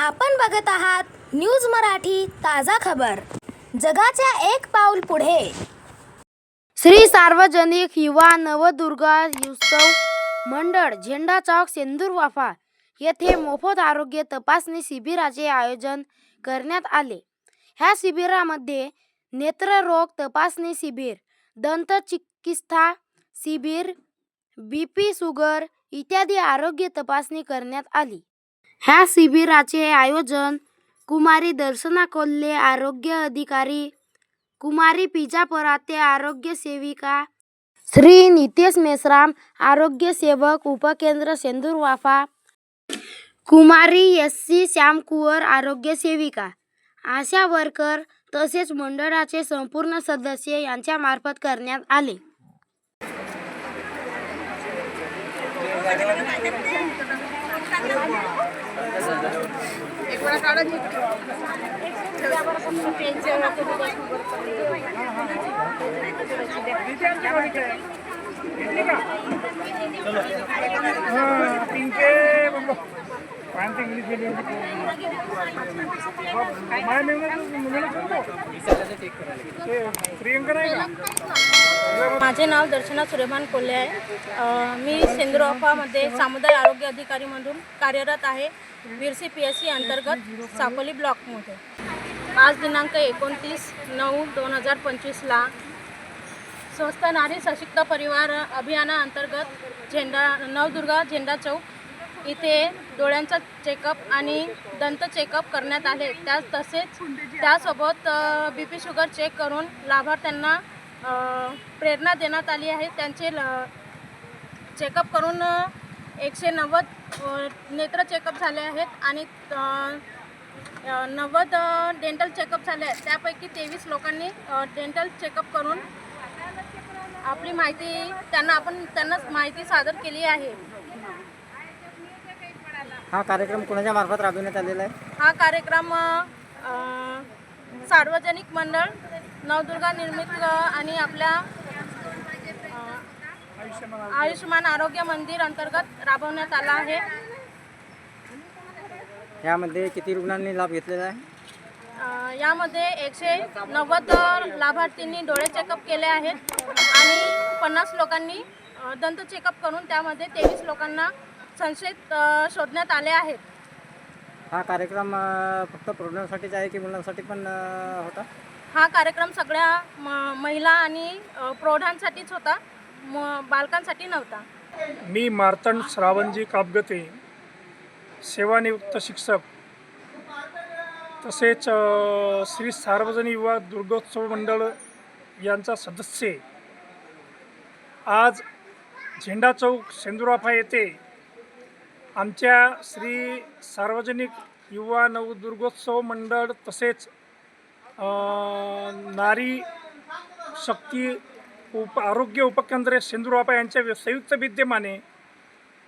आपण बघत आहात न्यूज मराठी ताजा खबर. जगाच्या एक पाऊल पुढे. श्री सार्वजनिक युवा नवदुर्गा उत्सव मंडळ झेंडा चौक सेंदूर वाफा येथे मोफत आरोग्य तपासणी शिबिराचे आयोजन करण्यात आले. ह्या शिबिरामध्ये नेत्ररोग तपासणी शिबिर दंत चिकित्सा शिबिर बी पी शुगर इत्यादी आरोग्य तपासणी करण्यात आली. ह्या शिबिराचे आयोजन कुमारी दर्शना कोल्हे आरोग्य अधिकारी कुमारी पिजा पराते आरोग्य सेविका श्री नितेश मेश्राम आरोग्य सेवक उपकेंद्र सेंदूर वाफा कुमारी एस सी श्यामकुवर आरोग्य सेविका आशा वर्कर तसेच मंडळाचे संपूर्ण सदस्य यांच्या मार्फत करण्यात आले. पिंके पांच इंग्लिश मीडियम माझे नाव दर्शना सूर्यमान कोल्हे आहे. अ, मी सेंद्रोफामध्ये सामुदायिक आरोग्य अधिकारी म्हणून कार्यरत आहे. बिरसी पी एस सी अंतर्गत साकोली ब्लॉकमध्ये. आज दिनांक एकोणतीस नऊ दोन हजार पंचवीसला स्वस्थ नारी सशक्त परिवार अभियानाअंतर्गत झेंडा नवदुर्गा झेंडा चौक इथे डोळ्यांचा चेकअप आणि दंत चेकअप करण्यात आले. त्या तसेच त्यासोबत बी पी शुगर चेक करून लाभार्थ्यांना प्रेरणा देण्यात आली आहे. त्यांचे ल चेकअप करून एकशे नव्वद नेत्र चेकअप झाले आहेत आणि नव्वद डेंटल चेकअप झाले आहेत. त्यापैकी तेवीस लोकांनी डेंटल चेकअप करून आपली माहिती त्यांना आपण त्यांना माहिती सादर केली आहे. हा कार्यक्रम कोणाच्या मार्फत राबविण्यात आलेला आहे? हा कार्यक्रम अ, सार्वजनिक मंडळ नवदुर्गा निर्मित आणि आपल्या अ, आयुष्यमान आरोग्य मंदिर अंतर्गत राबवण्यात आला आहे. यामध्ये किती रुग्णांनी लाभ घेतलेला आहे? अ, यामध्ये एकशे नव्वद लाभार्थींनी डोळे चेकअप केले आहेत आणि पन्नास लोकांनी अ, दंत चेकअप करून त्यामध्ये तेवीस लोकांना संशयित शोधण्यात आले आहेत. हा कार्यक्रम फक्त प्रौढांसाठीच आहे की मुलांसाठी पण होता? हा कार्यक्रम सगळ्या म- महिला आणि प्रौढांसाठीच होता म बालकांसाठी नव्हता. मी मार्तंड श्रावणजी कापगते सेवानिवृत्त शिक्षक. तसेच श्री सार्वजनिक युवा दुर्गोत्सव मंडळ यांचा सदस्य. आज झेंडा चौक सेंदुराफा येथे आमच्या श्री सार्वजनिक युवा नवदुर्गोत्सव मंडळ तसेच नारी शक्ती उप आरोग्य उपकेंद्र सेंदुरापा यांच्या संयुक्त विद्यमाने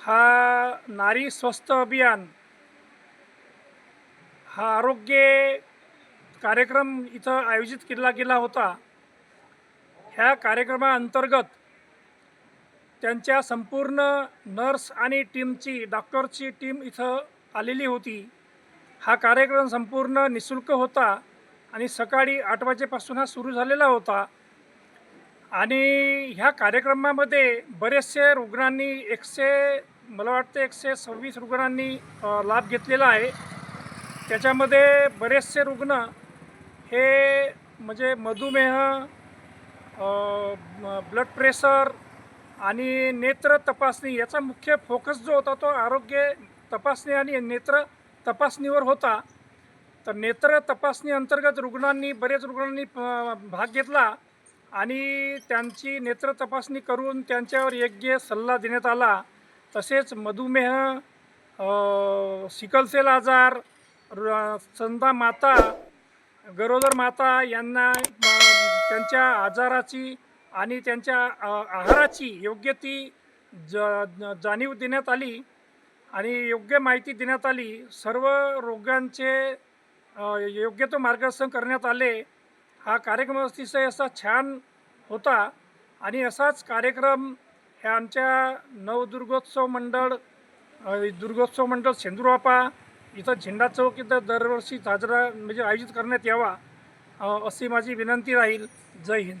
हा नारी स्वस्थ अभियान हा आरोग्य कार्यक्रम इथं आयोजित केला गेला होता. ह्या कार्यक्रमाअंतर्गत त्यांच्या संपूर्ण नर्स आणि टीमची डॉक्टरची टीम इथं आलेली होती. हा कार्यक्रम संपूर्ण निशुल्क होता आणि सकाळी आठ वाजेपासून हा सुरू झालेला होता. आणि ह्या कार्यक्रमामध्ये बरेचसे रुग्णांनी एकशे मला वाटतं एकशे सव्वीस रुग्णांनी लाभ घेतलेला आहे. त्याच्यामध्ये बरेचसे रुग्ण हे म्हणजे मधुमेह ब्लड प्रेशर आणि नेत्र तपासणी याचा मुख्य फोकस जो होता तो आरोग्य तपासणी आणि नेत्र तपासणीवर होता. तर नेत्र तपासणी अंतर्गत रुग्णांनी बरेच रुग्णांनी भाग घेतला आणि त्यांची नेत्र तपासणी करून त्यांच्यावर योग्य सल्ला देण्यात आला. तसेच मधुमेह सिकलसेल आजार र- माता गरोदर माता यांना त्यांच्या आजाराची आणि त्यांच्या आहाराची योग्य ती ज जाणीव देण्यात आली आणि योग्य माहिती देण्यात आली. सर्व रोगांचे योग्य तो मार्गदर्शन करण्यात आले. हा कार्यक्रम अतिशय असा छान होता आणि असाच कार्यक्रम हे आमच्या नवदुर्गोत्सव मंडळ दुर्गोत्सव मंडळ सेंदुरापा इथं झेंडा चौक इथं दरवर्षी साजरा म्हणजे आयोजित करण्यात यावा अशी माझी विनंती राहील. जय हिंद.